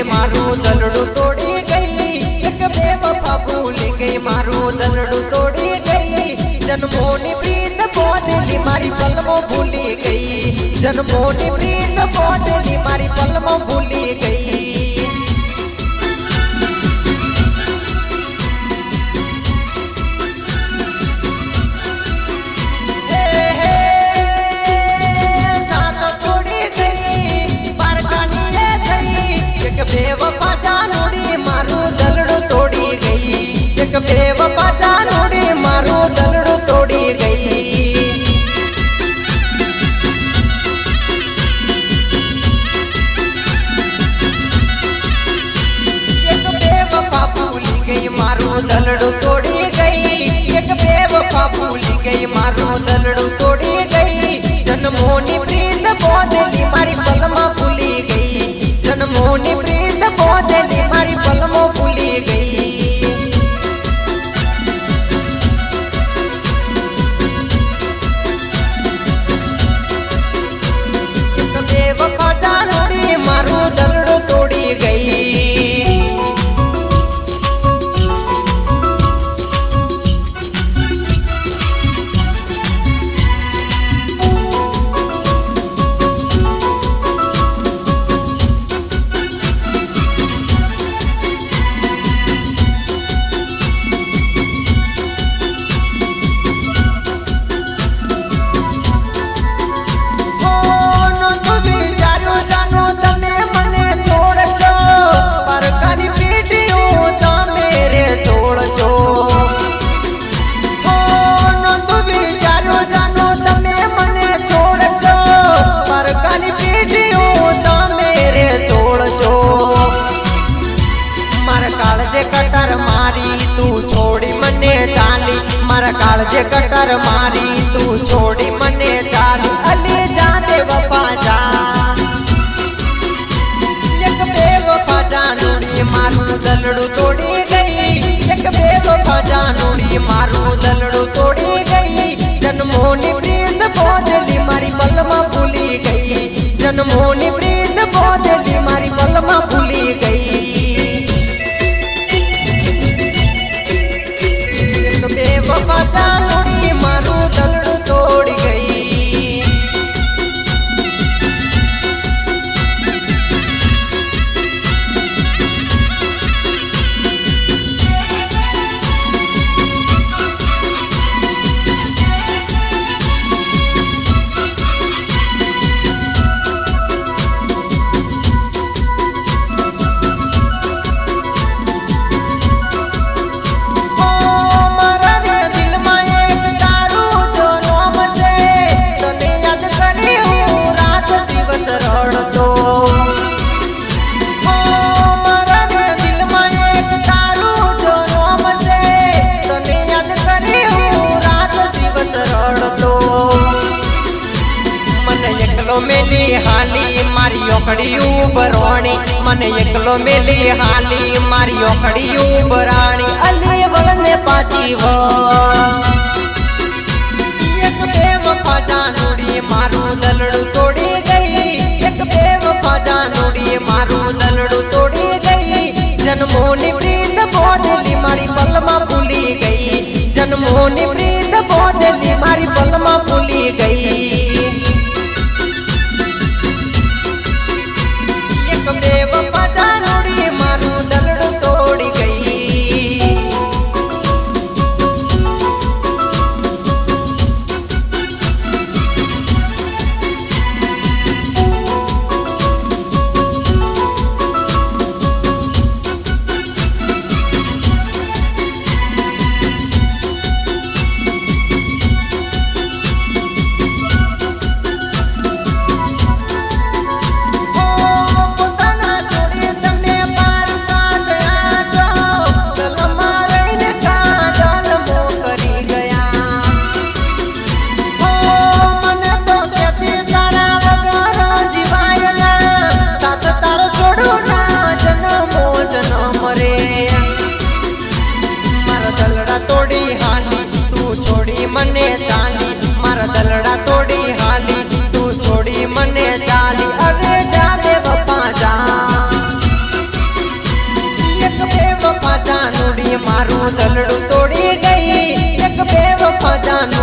ગઈ મારું દલડું તોડી ગઈ. એક બે વફા ભૂલી ગઈ મારું દલડું તોડી ગઈ. જન્મોની પ્રીત બોધેલી મારી પલમો ભૂલી ગઈ. જન્મોની પ્રીત બોધેલી મારી પલમો ભૂલી Evo જે કટર મારી, તું છોડી મને તાર અલે જા દે વફા જા એક બે વફા જાનુડી મારું દલડું તોડી ગઈ. એક બે વફા જાનુડી મારું દલડું તોડી ગઈ. જન્મોની પ્રીત બોજલી મારી પલમાં ભૂલી ગઈ. જન્મોની એકલો મેલી હાલી મારી ઓખડિયું બરોણી મને એકલો મેલી હાલી મારી ઓખડિયું બરાણી અલી વલને પાછી વળ એક પ્રીત બોધલી મારી પલમાં ભૂલી ગઈ. જન્મોની મારું દલડું તોડી ગઈ. એક બે વફાદાન